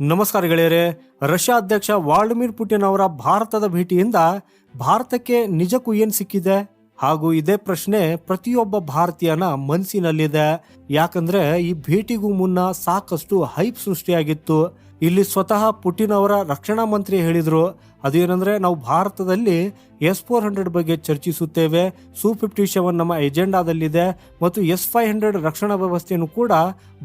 ನಮಸ್ಕಾರ ಗೆಳೆಯರೆ ರಷ್ಯಾ ಅಧ್ಯಕ್ಷ ವಾಲ್ಡಿಮಿರ್ ಪುಟಿನ್ ಅವರ ಭಾರತದ ಭೇಟಿಯಿಂದ ಭಾರತಕ್ಕೆ ನಿಜಕ್ಕೂ ಏನು ಸಿಕ್ಕಿದೆ? ಹಾಗೂ ಇದೇ ಪ್ರಶ್ನೆ ಪ್ರತಿಯೊಬ್ಬ ಭಾರತೀಯನ ಮನಸ್ಸಿನಲ್ಲಿದೆ. ಯಾಕಂದ್ರೆ ಈ ಭೇಟಿಗೂ ಮುನ್ನ ಸಾಕಷ್ಟು ಹೈಪ್ ಸೃಷ್ಟಿಯಾಗಿತ್ತು. ಇಲ್ಲಿ ಸ್ವತಃ ಪುಟಿನ್ ಅವರ ರಕ್ಷಣಾ ಮಂತ್ರಿ ಹೇಳಿದ್ರು. ಅದೇನಂದ್ರೆ ನಾವು ಭಾರತದಲ್ಲಿ ಎಸ್ ಫೋರ್ ಹಂಡ್ರೆಡ್ ಬಗ್ಗೆ ಚರ್ಚಿಸುತ್ತೇವೆ. ಸು ಫಿಫ್ಟಿ ಸೆವೆನ್ ನಮ್ಮ ಎಜೆಂಡಾದಲ್ಲಿದೆ. ಮತ್ತು ಎಸ್ ಫೈವ್ ಹಂಡ್ರೆಡ್ ರಕ್ಷಣಾ ವ್ಯವಸ್ಥೆಯನ್ನು ಕೂಡ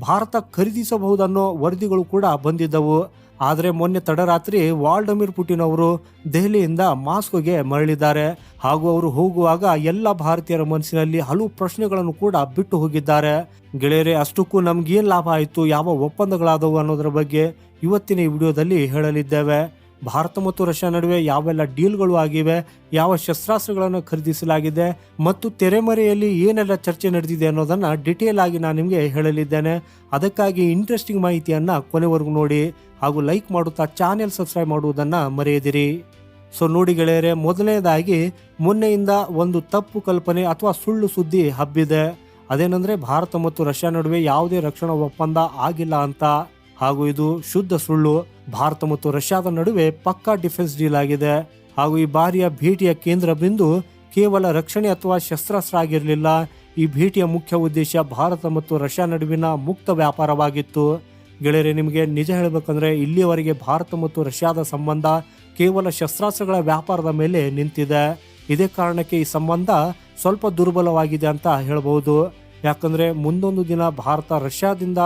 ಭಾರತ ಖರೀದಿಸಬಹುದನ್ನೋ ವರದಿಗಳು ಕೂಡ ಬಂದಿದ್ದವು. ಆದರೆ ಮೊನ್ನೆ ತಡರಾತ್ರಿ ವಾಲ್ಡಮಿರ್ ಪುಟಿನ್ ಅವರು ದೆಹಲಿಯಿಂದ ಮಾಸ್ಕೋಗೆ ಮರಳಿದ್ದಾರೆ. ಹಾಗೂ ಅವರು ಹೋಗುವಾಗ ಎಲ್ಲ ಭಾರತೀಯರ ಮನಸ್ಸಿನಲ್ಲಿ ಹಲವು ಪ್ರಶ್ನೆಗಳನ್ನು ಕೂಡ ಬಿಟ್ಟು ಹೋಗಿದ್ದಾರೆ. ಗೆಳೆಯರೆ, ಅಷ್ಟಕ್ಕೂ ನಮ್ಗೇನು ಲಾಭ ಆಯಿತು? ಯಾವ ಒಪ್ಪಂದಗಳಾದವು ಅನ್ನೋದರ ಬಗ್ಗೆ ಇವತ್ತಿನ ಈ ವಿಡಿಯೋದಲ್ಲಿ ಹೇಳಲಿದ್ದೇವೆ. ಭಾರತ ಮತ್ತು ರಷ್ಯಾ ನಡುವೆ ಯಾವೆಲ್ಲ ಡೀಲ್ಗಳು ಆಗಿವೆ, ಯಾವ ಶಸ್ತ್ರಾಸ್ತ್ರಗಳನ್ನು ಖರೀದಿಸಲಾಗಿದೆ ಮತ್ತು ತೆರೆಮರೆಯಲ್ಲಿ ಏನೆಲ್ಲ ಚರ್ಚೆ ನಡೆದಿದೆ ಅನ್ನೋದನ್ನ ಡಿಟೇಲ್ ಆಗಿ ನಾನು ನಿಮಗೆ ಹೇಳಲಿದ್ದೇನೆ. ಅದಕ್ಕಾಗಿ ಇಂಟ್ರೆಸ್ಟಿಂಗ್ ಮಾಹಿತಿಯನ್ನ ಕೊನೆವರೆಗೂ ನೋಡಿ ಹಾಗೂ ಲೈಕ್ ಮಾಡುತ್ತಾ ಚಾನೆಲ್ ಸಬ್ಸ್ಕ್ರೈಬ್ ಮಾಡುವುದನ್ನ ಮರೆಯದಿರಿ. ಸೊ ನೋಡಿ ಗೆಳೆಯರೆ, ಮೊದಲನೇದಾಗಿ ಮೊನ್ನೆಯಿಂದ ಒಂದು ತಪ್ಪು ಕಲ್ಪನೆ ಅಥವಾ ಸುಳ್ಳು ಸುದ್ದಿ ಹಬ್ಬಿದೆ. ಅದೇನಂದ್ರೆ ಭಾರತ ಮತ್ತು ರಷ್ಯಾ ನಡುವೆ ಯಾವುದೇ ರಕ್ಷಣಾ ಒಪ್ಪಂದ ಆಗಿಲ್ಲ ಅಂತ. ಹಾಗೂ ಇದು ಶುದ್ಧ ಸುಳ್ಳು. ಭಾರತ ಮತ್ತು ರಷ್ಯಾದ ನಡುವೆ ಪಕ್ಕಾ ಡಿಫೆನ್ಸ್ ಡೀಲ್ ಆಗಿದೆ. ಹಾಗೂ ಈ ಬಾರಿಯ ಭೇಟಿಯ ಕೇಂದ್ರ ಬಿಂದು ಕೇವಲ ರಕ್ಷಣೆ ಅಥವಾ ಶಸ್ತ್ರಾಸ್ತ್ರ ಆಗಿರಲಿಲ್ಲ. ಈ ಭೇಟಿಯ ಮುಖ್ಯ ಉದ್ದೇಶ ಭಾರತ ಮತ್ತು ರಷ್ಯಾ ನಡುವಿನ ಮುಕ್ತ ವ್ಯಾಪಾರವಾಗಿತ್ತು. ಗೆಳೆಯರೆ, ನಿಮಗೆ ನಿಜ ಹೇಳಬೇಕಂದ್ರೆ ಇಲ್ಲಿಯವರೆಗೆ ಭಾರತ ಮತ್ತು ರಷ್ಯಾದ ಸಂಬಂಧ ಕೇವಲ ಶಸ್ತ್ರಾಸ್ತ್ರಗಳ ವ್ಯಾಪಾರದ ಮೇಲೆ ನಿಂತಿದೆ. ಇದೇ ಕಾರಣಕ್ಕೆ ಈ ಸಂಬಂಧ ಸ್ವಲ್ಪ ದುರ್ಬಲವಾಗಿದೆ ಅಂತ ಹೇಳಬಹುದು. ಯಾಕಂದ್ರೆ ಮುಂದೊಂದು ದಿನ ಭಾರತ ರಷ್ಯಾದಿಂದ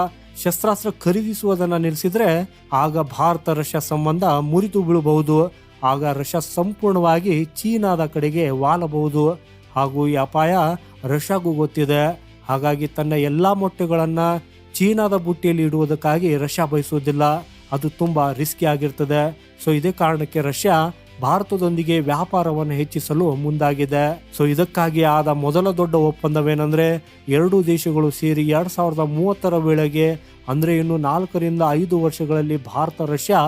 ಶಸ್ತ್ರಾಸ್ತ್ರ ಖರೀದಿಸುವುದನ್ನು ನಿಲ್ಲಿಸಿದ್ರೆ ಆಗ ಭಾರತ, ರಷ್ಯಾ ಸಂಬಂಧ ಮುರಿದು ಬೀಳಬಹುದು. ಆಗ ರಷ್ಯಾ ಸಂಪೂರ್ಣವಾಗಿ ಚೀನಾದ ಕಡೆಗೆ ವಾಲಬಹುದು. ಹಾಗೂ ಈ ಅಪಾಯ ರಷ್ಯಾಗೂ ಗೊತ್ತಿದೆ. ಹಾಗಾಗಿ ತನ್ನ ಎಲ್ಲ ಮೊಟ್ಟೆಗಳನ್ನು ಚೀನಾದ ಬುಟ್ಟಿಯಲ್ಲಿ ಇಡುವುದಕ್ಕಾಗಿ ರಷ್ಯಾ ಬಯಸುವುದಿಲ್ಲ. ಅದು ತುಂಬ ರಿಸ್ಕಿ ಆಗಿರ್ತದೆ. ಸೊ ಇದೇ ಕಾರಣಕ್ಕೆ ರಷ್ಯಾ ಭಾರತದೊಂದಿಗೆ ವ್ಯಾಪಾರವನ್ನು ಹೆಚ್ಚಿಸಲು ಮುಂದಾಗಿದೆ. ಸೊ ಇದಕ್ಕಾಗಿ ಆದ ಮೊದಲ ದೊಡ್ಡ ಒಪ್ಪಂದವೇನೆಂದ್ರೆ, ಎರಡೂ ದೇಶಗಳು ಸೇರಿ ಎರಡ್ ಸಾವಿರದ ಮೂವತ್ತರ ವೇಳೆಗೆ, ಅಂದ್ರೆ ಇನ್ನು ನಾಲ್ಕರಿಂದ ಐದು ವರ್ಷಗಳಲ್ಲಿ ಭಾರತ, ರಷ್ಯಾ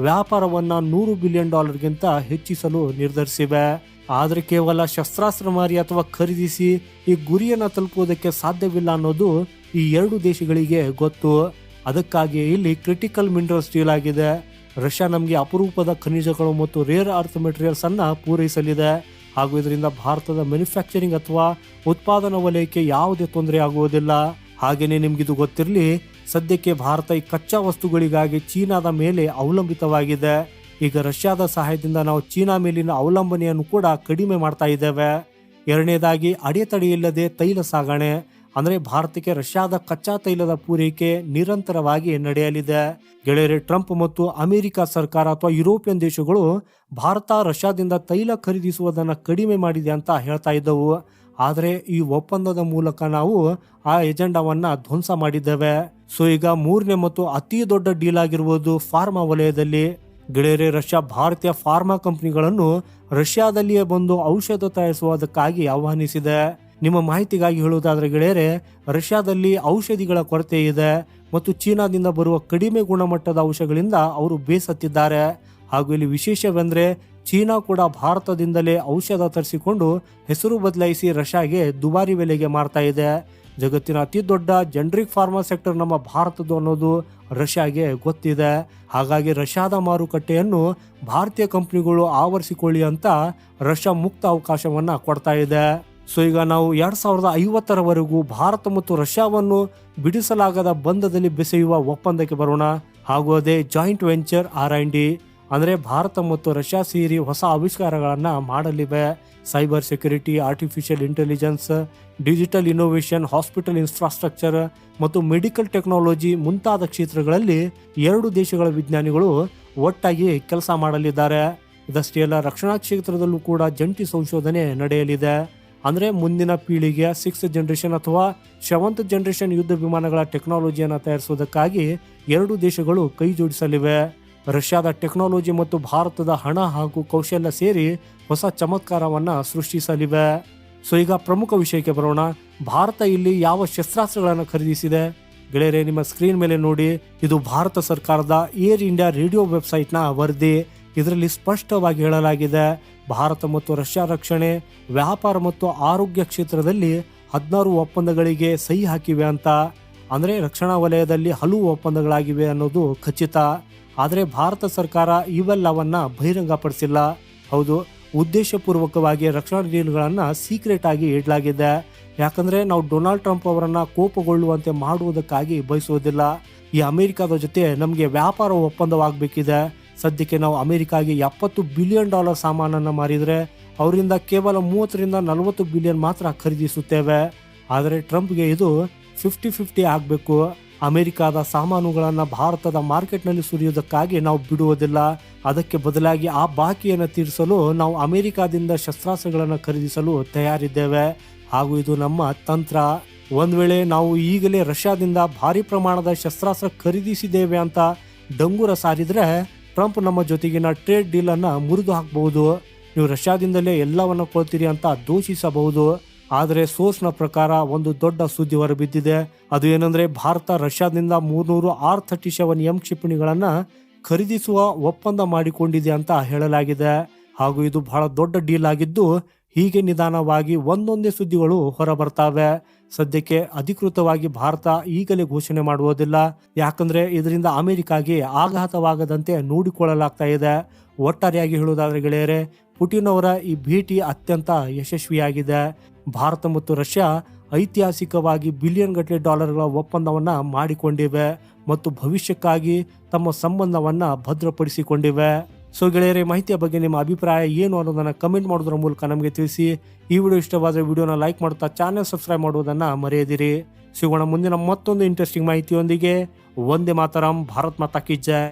ವ್ಯಾಪಾರವನ್ನ ನೂರು ಬಿಲಿಯನ್ ಡಾಲರ್ಗಿಂತ ಹೆಚ್ಚಿಸಲು ನಿರ್ಧರಿಸಿವೆ. ಆದರೆ ಕೇವಲ ಶಸ್ತ್ರಾಸ್ತ್ರ ಮಾರಿ ಅಥವಾ ಖರೀದಿಸಿ ಈ ಗುರಿಯನ್ನು ತಲುಪುವುದಕ್ಕೆ ಸಾಧ್ಯವಿಲ್ಲ ಅನ್ನೋದು ಈ ಎರಡು ದೇಶಗಳಿಗೆ ಗೊತ್ತು. ಅದಕ್ಕಾಗಿ ಇಲ್ಲಿ ಕ್ರಿಟಿಕಲ್ ಮಿನರಲ್ಸ್ ಸ್ಟೀಲ್ ಆಗಿದೆ. ರಷ್ಯಾ ನಮಗೆ ಅಪರೂಪದ ಖನಿಜಗಳು ಮತ್ತು ರೇರ್ ಅರ್ತ್ ಮೆಟೀರಿಯಲ್ಸ್ ಅನ್ನ ಪೂರೈಸಲಿದೆ. ಹಾಗೂ ಇದರಿಂದ ಭಾರತದ ಮ್ಯಾನುಫ್ಯಾಕ್ಚರಿಂಗ್ ಅಥವಾ ಉತ್ಪಾದನಾ ವಲಯಕ್ಕೆ ಯಾವುದೇ ತೊಂದರೆ ಆಗುವುದಿಲ್ಲ. ಹಾಗೇನೆ ನಿಮ್ಗಿದು ಗೊತ್ತಿರಲಿ, ಸದ್ಯಕ್ಕೆ ಭಾರತ ಈ ಕಚ್ಚಾ ವಸ್ತುಗಳಿಗಾಗಿ ಚೀನಾದ ಮೇಲೆ ಅವಲಂಬಿತವಾಗಿದೆ. ಈಗ ರಷ್ಯಾದ ಸಹಾಯದಿಂದ ನಾವು ಚೀನಾ ಮೇಲಿನ ಅವಲಂಬನೆಯನ್ನು ಕೂಡ ಕಡಿಮೆ ಮಾಡ್ತಾ ಇದ್ದೇವೆ. ಎರಡನೇದಾಗಿ, ಅಡೆತಡೆಯಿಲ್ಲದೆ ತೈಲ ಸಾಗಣೆ. ಅಂದ್ರೆ ಭಾರತಕ್ಕೆ ರಷ್ಯಾದ ಕಚ್ಚಾ ತೈಲದ ಪೂರೈಕೆ ನಿರಂತರವಾಗಿ ನಡೆಯಲಿದೆ. ಗೆಳೆಯರೆ, ಟ್ರಂಪ್ ಮತ್ತು ಅಮೆರಿಕ ಸರ್ಕಾರ ಅಥವಾ ಯುರೋಪಿಯನ್ ದೇಶಗಳು ಭಾರತ ರಷ್ಯಾದಿಂದ ತೈಲ ಖರೀದಿಸುವುದನ್ನು ಕಡಿಮೆ ಮಾಡಿದೆ ಅಂತ ಹೇಳ್ತಾ ಇದ್ದವು. ಆದರೆ ಈ ಒಪ್ಪಂದದ ಮೂಲಕ ನಾವು ಆ ಎಜೆಂಡಾವನ್ನು ಧ್ವಂಸ ಮಾಡಿದ್ದೇವೆ. ಸೊ, ಈಗ ಮೂರನೇ ಮತ್ತು ಅತಿ ದೊಡ್ಡ ಡೀಲ್ ಆಗಿರುವುದು ಫಾರ್ಮಾ ವಲಯದಲ್ಲಿ. ಗೆಳೆಯರೆ, ರಷ್ಯಾ ಭಾರತೀಯ ಫಾರ್ಮಾ ಕಂಪನಿಗಳನ್ನು ರಷ್ಯಾದಲ್ಲಿಯೇ ಬಂದು ಔಷಧ ತಯಾರಿಸುವುದಕ್ಕಾಗಿ ಆಹ್ವಾನಿಸಿದೆ. ನಿಮ್ಮ ಮಾಹಿತಿಗಾಗಿ ಹೇಳುವುದಾದರೆ ಗೆಳೆಯರೆ, ರಷ್ಯಾದಲ್ಲಿ ಔಷಧಿಗಳ ಕೊರತೆ ಇದೆ ಮತ್ತು ಚೀನಾದಿಂದ ಬರುವ ಕಡಿಮೆ ಗುಣಮಟ್ಟದ ಔಷಧಗಳಿಂದ ಅವರು ಬೇಸತ್ತಿದ್ದಾರೆ. ಹಾಗೂ ಇಲ್ಲಿ ವಿಶೇಷವೆಂದರೆ ಚೀನಾ ಕೂಡ ಭಾರತದಿಂದಲೇ ಔಷಧ ತರಿಸಿಕೊಂಡು ಹೆಸರು ಬದಲಾಯಿಸಿ ರಷ್ಯಾಗೆ ದುಬಾರಿ ಬೆಲೆಗೆ ಮಾರ್ತಾ ಇದೆ. ಜಗತ್ತಿನ ಅತಿ ದೊಡ್ಡ ಜನರಿಕ್ ಫಾರ್ಮಾ ಸೆಕ್ಟರ್ ನಮ್ಮ ಭಾರತದ್ದು ಅನ್ನೋದು ರಷ್ಯಾಗೆ ಗೊತ್ತಿದೆ. ಹಾಗಾಗಿ ರಷ್ಯಾದ ಮಾರುಕಟ್ಟೆಯನ್ನು ಭಾರತೀಯ ಕಂಪ್ನಿಗಳು ಆವರಿಸಿಕೊಳ್ಳಿ ಅಂತ ರಷ್ಯಾ ಮುಕ್ತ ಅವಕಾಶವನ್ನ ಕೊಡ್ತಾ ಇದೆ. ಸೊ ಈಗ ನಾವು ಎರಡು ಸಾವಿರದ ಐವತ್ತರವರೆಗೂ ಭಾರತ ಮತ್ತು ರಷ್ಯಾವನ್ನು ಬಿಡಿಸಲಾಗದ ಬಂಧದಲ್ಲಿ ಬೆಸೆಯುವ ಒಪ್ಪಂದಕ್ಕೆ ಬರೋಣ. ಹಾಗೂ ಅದೇ joint venture R I D, ಅಂದರೆ ಭಾರತ ಮತ್ತು ರಷ್ಯಾ ಸೇರಿ ಹೊಸ ಆವಿಷ್ಕಾರಗಳನ್ನು ಮಾಡಲಿವೆ. Cyber security, artificial intelligence, digital innovation hospital infrastructure ಮತ್ತು ಮೆಡಿಕಲ್ ಟೆಕ್ನಾಲಜಿ ಮುಂತಾದ ಕ್ಷೇತ್ರಗಳಲ್ಲಿ ಎರಡು ದೇಶಗಳ ವಿಜ್ಞಾನಿಗಳು ಒಟ್ಟಾಗಿ ಕೆಲಸ ಮಾಡಲಿದ್ದಾರೆ. ಇದಷ್ಟೇ ಅಲ್ಲ, ರಕ್ಷಣಾ ಕ್ಷೇತ್ರದಲ್ಲೂ ಕೂಡ ಜಂಟಿ ಸಂಶೋಧನೆ ನಡೆಯಲಿದೆ. ಅಂದ್ರೆ ಮುಂದಿನ ಪೀಳಿಗೆಯ ಸಿಕ್ಸ್ ಜನರೇಷನ್ ಅಥವಾ ಸೆವೆಂತ್ ಜನರೇಷನ್ ಯುದ್ಧ ವಿಮಾನಗಳ ಟೆಕ್ನಾಲಜಿಯನ್ನು ತಯಾರಿಸುವುದಕ್ಕಾಗಿ ಎರಡು ದೇಶಗಳು ಕೈ ಜೋಡಿಸಲಿವೆ. ರಷ್ಯಾದ ಟೆಕ್ನಾಲಜಿ ಮತ್ತು ಭಾರತದ ಹಣ ಹಾಗೂ ಕೌಶಲ್ಯ ಸೇರಿ ಹೊಸ ಚಮತ್ಕಾರವನ್ನ ಸೃಷ್ಟಿಸಲಿವೆ. ಸೊ ಈಗ ಪ್ರಮುಖ ವಿಷಯಕ್ಕೆ ಬರೋಣ. ಭಾರತ ಇಲ್ಲಿ ಯಾವ ಶಸ್ತ್ರಾಸ್ತ್ರಗಳನ್ನು ಖರೀದಿಸಿದೆ? ಗೆಳೆಯರೆ, ನಿಮ್ಮ ಸ್ಕ್ರೀನ್ ಮೇಲೆ ನೋಡಿ. ಇದು ಭಾರತ ಸರ್ಕಾರದ ಏರ್ ಇಂಡಿಯಾ ರೇಡಿಯೋ ವೆಬ್ಸೈಟ್ನ ವರದಿ. ಇದರಲ್ಲಿ ಸ್ಪಷ್ಟವಾಗಿ ಹೇಳಲಾಗಿದೆ. ಭಾರತ ಮತ್ತು ರಷ್ಯಾ ರಕ್ಷಣೆ, ವ್ಯಾಪಾರ ಮತ್ತು ಆರೋಗ್ಯ ಕ್ಷೇತ್ರದಲ್ಲಿ ಹದಿನಾರು ಒಪ್ಪಂದಗಳಿಗೆ ಸಹಿ ಹಾಕಿವೆ ಅಂತ. ಅಂದರೆ ರಕ್ಷಣಾ ವಲಯದಲ್ಲಿ ಹಲವು ಒಪ್ಪಂದಗಳಾಗಿವೆ ಅನ್ನೋದು ಖಚಿತ. ಆದರೆ ಭಾರತ ಸರ್ಕಾರ ಇವೆಲ್ಲವನ್ನ ಬಹಿರಂಗಪಡಿಸಿಲ್ಲ. ಹೌದು, ಉದ್ದೇಶಪೂರ್ವಕವಾಗಿ ರಕ್ಷಣಾ ಡೀಲ್ಗಳನ್ನು ಸೀಕ್ರೆಟ್ ಆಗಿ ಇಡಲಾಗಿದೆ. ಯಾಕಂದ್ರೆ ನಾವು ಡೊನಾಲ್ಡ್ ಟ್ರಂಪ್ ಅವರನ್ನ ಕೋಪಗೊಳ್ಳುವಂತೆ ಮಾಡುವುದಕ್ಕಾಗಿ ಬಯಸುವುದಿಲ್ಲ. ಈ ಅಮೆರಿಕದ ಜೊತೆ ನಮಗೆ ವ್ಯಾಪಾರ ಒಪ್ಪಂದವಾಗಬೇಕಿದೆ. ಸದ್ಯಕ್ಕೆ ನಾವು ಅಮೆರಿಕಾಗೆ ಎಪ್ಪತ್ತು ಬಿಲಿಯನ್ ಡಾಲರ್ ಸಾಮಾನನ್ನು ಮಾರಿದರೆ ಅವರಿಂದ ಕೇವಲ ಮೂವತ್ತರಿಂದ ನಲವತ್ತು ಬಿಲಿಯನ್ ಮಾತ್ರ ಖರೀದಿಸುತ್ತೇವೆ. ಆದರೆ ಟ್ರಂಪ್ಗೆ ಇದು ಫಿಫ್ಟಿ ಫಿಫ್ಟಿ ಆಗಬೇಕು. ಅಮೆರಿಕಾದ ಸಾಮಾನುಗಳನ್ನು ಭಾರತದ ಮಾರ್ಕೆಟ್ನಲ್ಲಿ ಸುರಿಯುವುದಕ್ಕಾಗಿ ನಾವು ಬಿಡುವುದಿಲ್ಲ. ಅದಕ್ಕೆ ಬದಲಾಗಿ ಆ ಬಾಕಿಯನ್ನು ತೀರಿಸಲು ನಾವು ಅಮೆರಿಕಾದಿಂದ ಶಸ್ತ್ರಾಸ್ತ್ರಗಳನ್ನು ಖರೀದಿಸಲು ತಯಾರಿದ್ದೇವೆ. ಹಾಗೂ ಇದು ನಮ್ಮ ತಂತ್ರ. ಒಂದು ವೇಳೆ ನಾವು ಈಗಲೇ ರಷ್ಯಾದಿಂದ ಭಾರಿ ಪ್ರಮಾಣದ ಶಸ್ತ್ರಾಸ್ತ್ರ ಖರೀದಿಸಿದ್ದೇವೆ ಅಂತ ಡಂಗುರ ಸಾರಿದ್ರೆ ಟ್ರಂಪ್ ನಮ್ಮ ಜೊತೆಗಿನ ಟ್ರೇಡ್ ಡೀಲ್ ಅನ್ನ ಮುರಿದು ಹಾಕಬಹುದು. ನೀವು ರಷ್ಯಾದಿಂದಲೇ ಎಲ್ಲವನ್ನ ಕೊಳ್ತೀರಿ ಅಂತ ದೂಷಿಸಬಹುದು. ಆದರೆ ಸೋರ್ಸ್ನ ಪ್ರಕಾರ ಒಂದು ದೊಡ್ಡ ಸುದ್ದಿ ಹೊರಬಿದ್ದಿದೆ. ಅದು ಏನಂದ್ರೆ ಭಾರತ ರಷ್ಯಾದಿಂದ ಮೂರ್ನೂರು ಆರ್ ಥರ್ಟಿ ಸೆವೆನ್ ಎಂ ಕ್ಷಿಪಣಿಗಳನ್ನ ಖರೀದಿಸುವ ಒಪ್ಪಂದ ಮಾಡಿಕೊಂಡಿದೆ ಅಂತ ಹೇಳಲಾಗಿದೆ. ಹಾಗೂ ಇದು ಬಹಳ ದೊಡ್ಡ ಡೀಲ್ ಆಗಿದ್ದು ಹೀಗೆ ನಿಧಾನವಾಗಿ ಒಂದೊಂದೇ ಸುದ್ದಿಗಳು ಹೊರಬರ್ತಾವೆ. ಸದ್ಯಕ್ಕೆ ಅಧಿಕೃತವಾಗಿ ಭಾರತ ಈಗಲೇ ಘೋಷಣೆ ಮಾಡುವುದಿಲ್ಲ. ಯಾಕಂದ್ರೆ ಇದರಿಂದ ಅಮೆರಿಕಾಗೆ ಆಘಾತವಾಗದಂತೆ ನೋಡಿಕೊಳ್ಳಲಾಗ್ತಾ ಇದೆ. ಒಟ್ಟಾರೆಯಾಗಿ ಹೇಳುವುದಾದ್ರೆ ಗೆಳೆಯರೆ, ಪುಟಿನ್ ಅವರ ಈ ಭೇಟಿ ಅತ್ಯಂತ ಯಶಸ್ವಿಯಾಗಿದೆ. ಭಾರತ ಮತ್ತು ರಷ್ಯಾ ಐತಿಹಾಸಿಕವಾಗಿ ಬಿಲಿಯನ್ ಗಟ್ಟಲೆ ಡಾಲರ್ಗಳ ಒಪ್ಪಂದವನ್ನ ಮಾಡಿಕೊಂಡಿವೆ ಮತ್ತು ಭವಿಷ್ಯಕ್ಕಾಗಿ ತಮ್ಮ ಸಂಬಂಧವನ್ನ ಭದ್ರಪಡಿಸಿಕೊಂಡಿವೆ. ಸೊ ಗೆಳೆಯರೆ, ಮಾಹಿತಿಯ ಬಗ್ಗೆ ನಿಮ್ಮ ಅಭಿಪ್ರಾಯ ಏನು ಅನ್ನೋದನ್ನು ಕಮೆಂಟ್ ಮಾಡೋದ್ರ ಮೂಲಕ ನಮಗೆ ತಿಳಿಸಿ. ಈ ವಿಡಿಯೋ ಇಷ್ಟವಾದರೆ ವಿಡಿಯೋನ ಲೈಕ್ ಮಾಡ್ತಾ ಚಾನೆಲ್ ಸಬ್ಸ್ಕ್ರೈಬ್ ಮಾಡುವುದನ್ನು ಮರೆಯದಿರಿ. ಸಿಗೋಣ ಮುಂದಿನ ಮತ್ತೊಂದು ಇಂಟ್ರೆಸ್ಟಿಂಗ್ ಮಾಹಿತಿಯೊಂದಿಗೆ. ಒಂದೇ ಮಾತರಂ, ಭಾರತ್ ಮಾತಾ ಕಿ